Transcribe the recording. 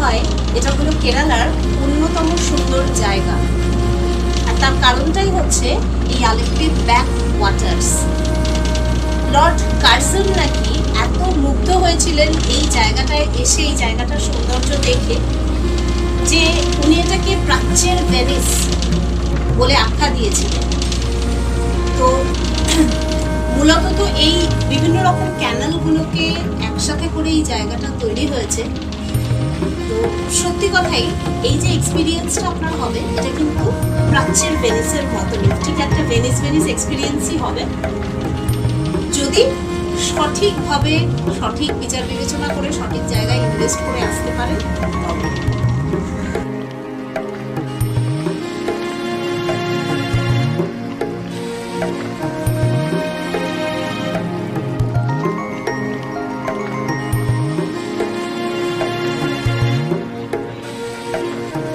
হয়, এটা হলো কেরালার অন্যতম সুন্দর জায়গা। আর তার কারণটাই হচ্ছে এই Alleppey back waters. Lord Curzon নাকি এত মুগ্ধ হয়েছিলেন এই জায়গাটায় এসে, এই জায়গাটার সৌন্দর্য দেখে, যে উনি এটাকে প্রাচ্যের ভেনিস বলে আখ্যা দিয়েছিলেন। তো, মূলত তো এই বিভিন্ন রকম ক্যানেলগুলোকে একসাথে করে এই জায়গাটা তৈরি হয়েছে। তো সত্যি কথাই, এই যে এক্সপিরিয়েন্সটা আপনার হবে, এটা কিন্তু প্রাচ্যের ভেনিসের মতনই। ঠিক একটা ভেনিস ভেনিস এক্সপিরিয়েন্সই হবে। যদি সঠিকভাবে, সঠিক বিচার বিবেচনা করে, সঠিক জায়গায় ইনভেস্ট করে আসতে পারেন, তবে। Bye.